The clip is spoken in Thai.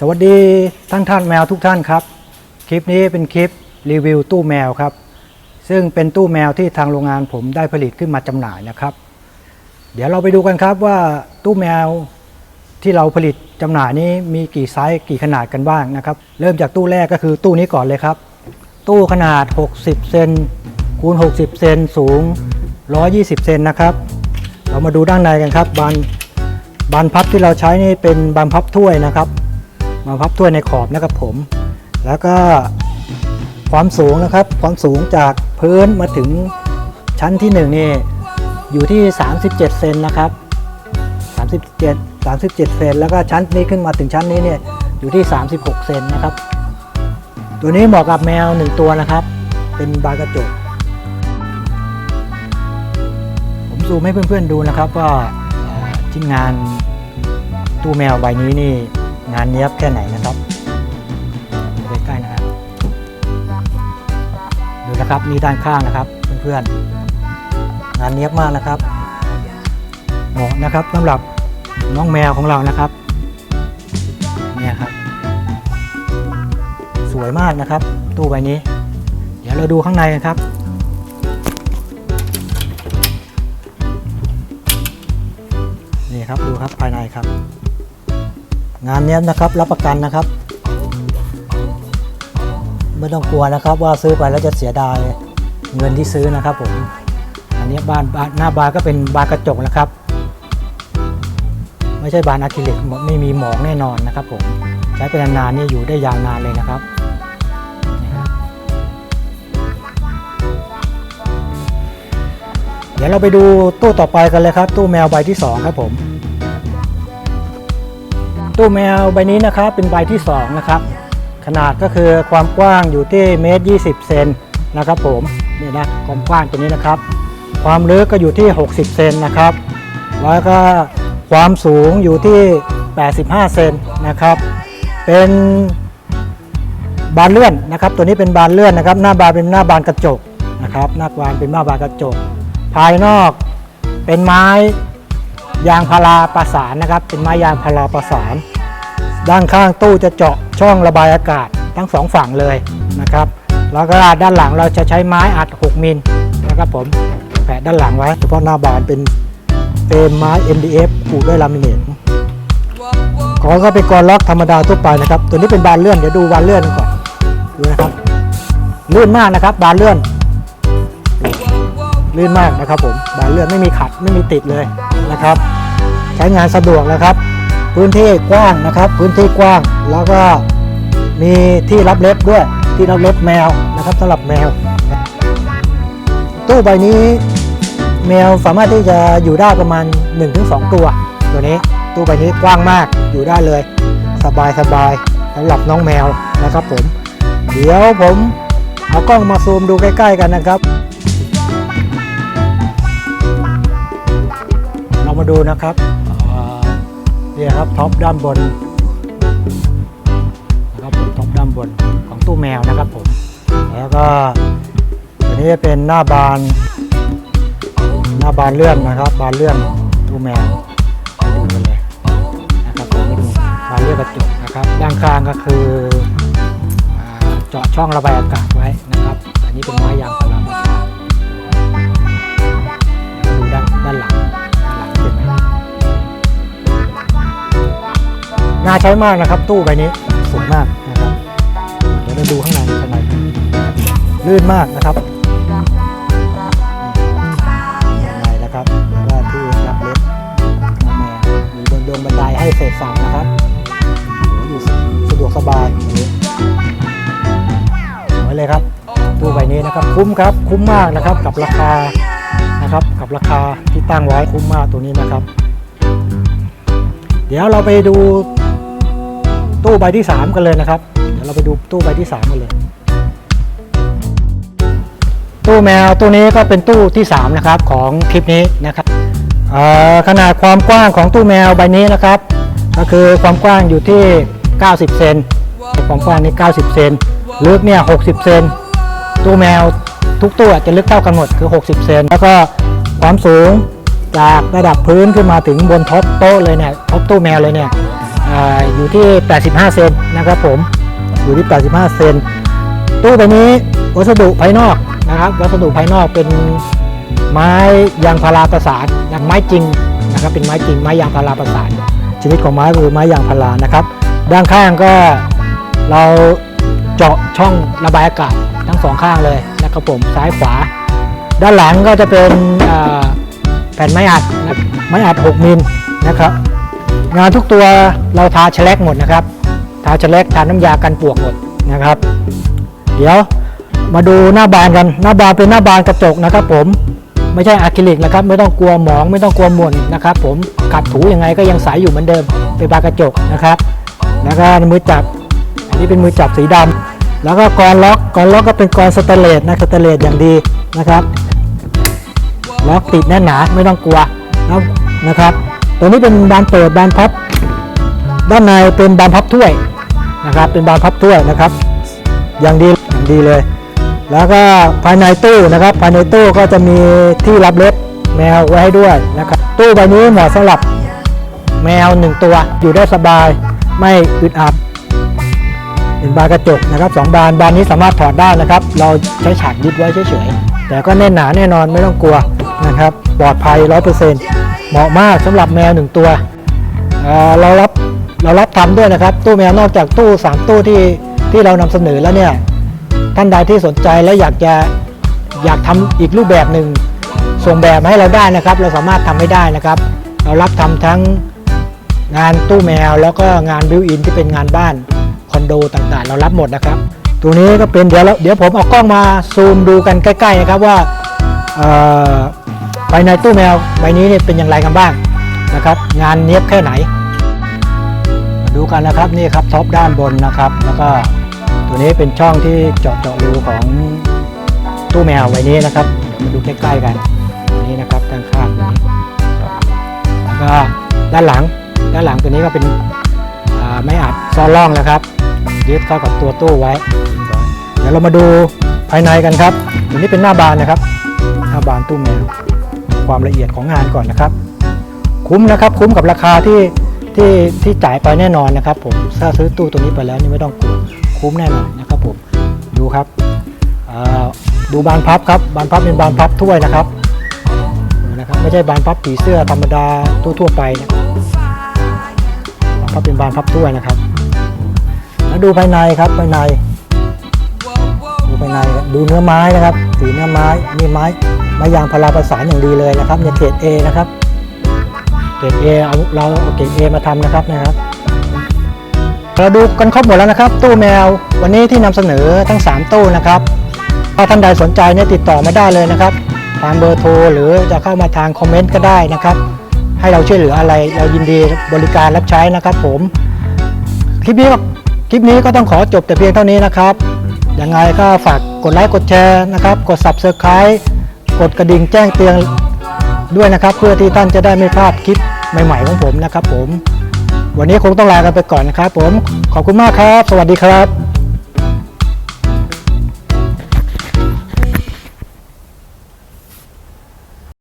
สวัสดีท่านท่านแมวทุกท่านครับ คลิปนี้เป็นคลิปรีวิวตู้แมวครับ ซึ่งเป็นตู้แมวที่ทางโรงงานผมได้ผลิตขึ้นมาจำหน่ายนะครับ เดี๋ยวเราไปดูกันครับว่าตู้แมวที่เราผลิตจำหน่ายนี้มีกี่ไซส์กี่ขนาดกันบ้างนะครับ เริ่มจากตู้แรกก็คือตู้นี้ก่อนเลยครับ ตู้ขนาด 60 เซนคูณ 60 เซนสูง 120 เซนนะครับ เรามาดูด้านในกันครับบานบานพับที่เราใช้นี่เป็นบานพับถ้วยนะครับ บาพับถ้วยในขอบนะครับผม แล้วก็ความสูงนะครับ ความสูงจากพื้นมาถึงชั้นที่1นี่อยู่ที่ 37 เซนนะครับ 37 37 เซนแล้วก็ชั้นนี้ขึ้นมาถึงชั้นนี้เนี่ยอยู่ที่ 36 เซนนะครับ ตัวนี้เหมาะกับแมวหนึ่งตัวนะครับ เป็นบากระจก ผมซูมให้เพื่อนๆดูนะครับว่าเอ่อชิ้นงานตู้แมวใบนี้นี่ งานเนี้ยบแค่ไหนนะครับดูใกล้ๆนะครับดูนะครับนี่ด้านข้างนะครับเพื่อนๆงานเนี้ยบมากนะครับเหมาะนะครับสำหรับน้องแมวของเรานะครับเนี่ยครับ สวยมากนะครับ ตู้ใบนี้ เดี๋ยวเราดูข้างในกันครับนี่ครับดูครับภายในครับ งานนี้นะครับรับประกันนะครับ ไม่ต้องกลัวนะครับ ว่าซื้อไปแล้วจะเสียดายเงินที่ซื้อนะครับผมอันนี้บานบานหน้าบานก็เป็นบานกระจกนะครับ ไม่ใช่บานอะคริลิกไม่มีหมองแน่นอนนะครับผมใช้เป็นนานๆนี่อยู่ได้ยาวนานเลยนะครับนี่ครับเดี๋ยวเราไปดูตู้ต่อไปกันเลยครับ ตู้แมวใบที่ 2 ครับผม ตู้แมวใบนี้นะครับเป็นใบที่2นะครับขนาดก็คือความกว้างอยู่ที่เมตร20เซนนะครับผมนี่นะความกว้างตัวนี้นะครับ ความลึกก็อยู่ที่ 60เซนนะครับแล้วก็ความสูงอยู่ที่ 85 เซนนะครับ เป็นบานเลื่อนนะครับ ตัวนี้เป็นบานเลื่อนนะครับ หน้าบานเป็นหน้าบานกระจกนะครับ หน้าบานเป็นหน้าบานกระจก ภายนอกเป็นไม้ ยางพาราประสานนะครับ เป็นไม้ยางพาราประสาน ด้านข้างตู้จะเจาะช่องระบายอากาศทั้งสองฝั่งเลยนะครับ แล้วก็ด้านหลังเราจะใช้ไม้อัด 6 มิลนะครับผมแปะด้านหลังไว้เฉพาะหน้าบานเป็นเฟรมไม้ MDF ปูด้วยลามิเนตกอนก็เป็นกรล็อกธรรมดาทั่วไปนะครับ ตัวนี้เป็นบานเลื่อนเดี๋ยวดูบานเลื่อนก่อนดูนะครับลื่นมากนะครับ บานเลื่อนลื่นมากนะครับผมบานเลื่อนไม่มีขัดไม่มีติดเลย นะครับ ใช้งานสะดวกนะครับ พื้นที่กว้างนะครับ พื้นที่กว้างแล้วก็มีที่รับเล็บด้วยที่รับเล็บแมวนะครับสำหรับแมว ตู้ใบนี้แมวสามารถที่จะอยู่ได้ประมาณ 1-2 ตัว ตัวนี้ตู้ใบนี้กว้างมากอยู่ได้เลย สบายสบายๆสำหรับน้องแมวนะครับผม เดี๋ยวผมเอากล้องมาซูมดูใกล้ ๆ กันนะครับ ดูนะครับเนี่ยครับท็อปด้านบนนะครับผมท็อปด้านบนของตู้แมวนะครับผมแล้วก็อันนี้เป็นหน้าบาน หน้าบานเลื่อนนะครับ บานเลื่อนตู้แมวดูเลยนะครับผมมาดูบานเลื่อนกระจกนะครับด้านข้างก็คือเจาะช่องระบายอากาศไว้นะครับ อันนี้เป็นไม้ยางพาราประสาดูด้านด้านหลัง น่าใช้มากนะครับ ตู้ใบนี้สวยมากนะครับ เดี๋ยวเราดูข้างในข้างในลื่นมากนะครับข้างในนะครับแล้วก็ที่รับเล็บน้องแมวมีเดินเดินบันไดให้เศษสั่งนะครับโอ้โหอยู่สะดวกสบายอันนี้สวยเลยครับ ตู้ใบนี้นะครับ คุ้มครับ คุ้มมากนะครับกับราคานะครับ กับราคาที่ตั้งไว้คุ้มมากตัวนี้นะครับ เดี๋ยวเราไปดู ตู้ใบที่ 3 กันเลยนะครับ เดี๋ยวเราไปดูตู้ใบที่ 3 กันเลย ตู้แมวตู้นี้ก็เป็นตู้ที่ 3 นะครับของคลิปนี้นะครับขนาดความกว้างของตู้แมวใบนี้นะครับ ก็คือความกว้างอยู่ที่ 90 เซนความกว้างนี่90 เซนลึกเนี่ย60 เซนตู้แมวทุกตู้จะลึกเท่ากันหมดคือ 60 เซนแล้วก็ความสูงจากระดับพื้นขึ้นมาถึงบนท็อปโต๊ะเลยเนี่ยท็อปตู้แมวเลยเนี่ย อยู่ที่ 85 เซนนะครับผมอยู่ที่ 85 เซนตู้ใบนี้วัสดุภายนอกนะครับ วัสดุภายนอกเป็นไม้ยางพาราประสานนะไม้จริงนะครับเป็นไม้จริงไม้ยางพาราประสานชนิดของไม้คือไม้ยางพารานะครับ ด้านข้างก็เราเจาะช่องระบายอากาศทั้งสองข้างเลยนะครับผมซ้ายขวา ด้านหลังก็จะเป็นแผ่นไม้อัดไม้อัด 6 มิลนะครับ งานทุกตัวเราทาแฉลกหมดนะครับ ทาแฉลกทาน้ำยากันปวกหมดนะครับ เดี๋ยวมาดูหน้าบานกัน หน้าบานเป็นหน้าบานกระจกนะครับ ผมไม่ใช่อะคริลิกนะครับ ไม่ต้องกลัวหมองไม่ต้องกลัวหม่นนะครับ ผมขัดถูยังไงก็ยังใสอยู่เหมือนเดิมเป็นบานกระจกนะครับแล้วก็มือจับ อันนี้เป็นมือจับสีดำแล้วก็กรอนล็อกกรอนล็อกก็เป็นกรอนสแตเลสนะสแตเลสอย่างดีนะครับล็อกติดแน่นหนาไม่ต้องกลัวนะครับ ตัวนี้เป็นบานเปิดบานพับ ด้านในเป็นบานพับถ้วยนะครับ เป็นบานพับถ้วยนะครับ อย่างดีอย่างดีเลย แล้วก็ภายในตู้นะครับ ภายในตู้ก็จะมีที่รับเล็บแมวไว้ให้ด้วยนะครับ ตู้ใบนี้เหมาะสำหรับแมวหนึ่งตัวอยู่ได้สบายไม่อึดอัดเป็นบานกระจกนะครับสองบานบานนี้สามารถถอดได้นะครับ เราใช้ฉากยึดไว้เฉยๆแต่ก็แน่นหนาแน่นอนไม่ต้องกลัวนะครับ ปลอดภัย100%เซ เหมาะมากสำหรับแมวหนึ่งตัวเเรารับเรารับทำด้วยนะครับ ตู้แมวนอกจากตู้ 3 ตู้ที่ที่เรานำเสนอแล้วเนี่ยท่านใดที่สนใจและอยากจะอยากทำอีกรูปแบบหนึ่งส่งแบบมาให้เราได้นะครับ เราสามารถทำให้ได้นะครับ เรารับทำทั้งงานตู้แมวแล้วก็งานบิวอินที่เป็นงานบ้านคอนโดต่างๆ เรารับหมดนะครับ ตัวนี้ก็เป็นเดี๋ยวเดี๋ยวผมเอากล้องมาซูมดูกันใกล้ ๆ นะครับว่า ภายในตู้แมวใบนี้เนี่ยเป็นอย่างไรกันบ้างนะครับ งานเนี้ยบแค่ไหน มาดูกันนะครับนี่ครับท็อปด้านบนนะครับ แล้วก็ตัวนี้เป็นช่องที่เจาะเจาะรูของตู้แมวใบนี้นะครับเดี๋ยวมาดูใกล้ๆกันนี่นะครับด้านข้างนี้แล้วก็ด้านหลังด้านหลังตัวนี้ก็เป็นไม้อัดซ้อนร่องนะครับยึดเข้ากับตัวตู้ไว้ เดี๋ยวเรามาดูภายในกันครับตัวนี้เป็นหน้าบานนะครับ หน้าบานตู้แมว ความละเอียดของงานก่อนนะครับ คุ้มนะครับคุ้มกับราคาที่ที่ที่จ่ายไปแน่นอนนะครับ ผมถ้าซื้อตู้ตัวนี้ไปแล้วนี่ไม่ต้องกลัวคุ้มแน่นอนนะครับผมดูครับดูบานพับครับบานพับเป็นบานพับถ้วยนะครับนะครับ ไม่ใช่บานพับผีเสื้อธรรมดาทั่วๆไปนะบานพับเป็นบานพับถ้วยนะครับ แล้วดูภายในครับภายในดูภายในดูเนื้อไม้นะครับสีเนื้อไม้นี่ไม้ ไม้ยางพาราประสานอย่างดีเลยนะครับเนี่ยเกรด A นะครับเกรด A เอาเราเอาเกรด A มาทำนะครับนะครับ เราดูกันครบหมดแล้วนะครับ ตู้แมววันนี้ที่นำเสนอทั้ง 3 ตู้นะครับถ้าท่านใดสนใจเนี่ยติดต่อมาได้เลยนะครับทางเบอร์โทรหรือจะเข้ามาทางคอมเมนต์ก็ได้นะครับ ให้เราช่วยเหลืออะไรเรายินดีบริการรับใช้นะครับ ผมคลิปนี้ก็คลิปนี้ก็ต้องขอจบแต่เพียงเท่านี้นะครับยังไงก็ฝากกดไลค์กดแชร์นะครับ กด subscribe กดกระดิ่งแจ้งเตือนด้วยนะครับ เพื่อที่ท่านจะได้ไม่พลาดคลิปใหม่ๆของผมนะครับผม วันนี้คงต้องลากันไปก่อนนะครับผมขอบคุณมากครับ สวัสดีครับ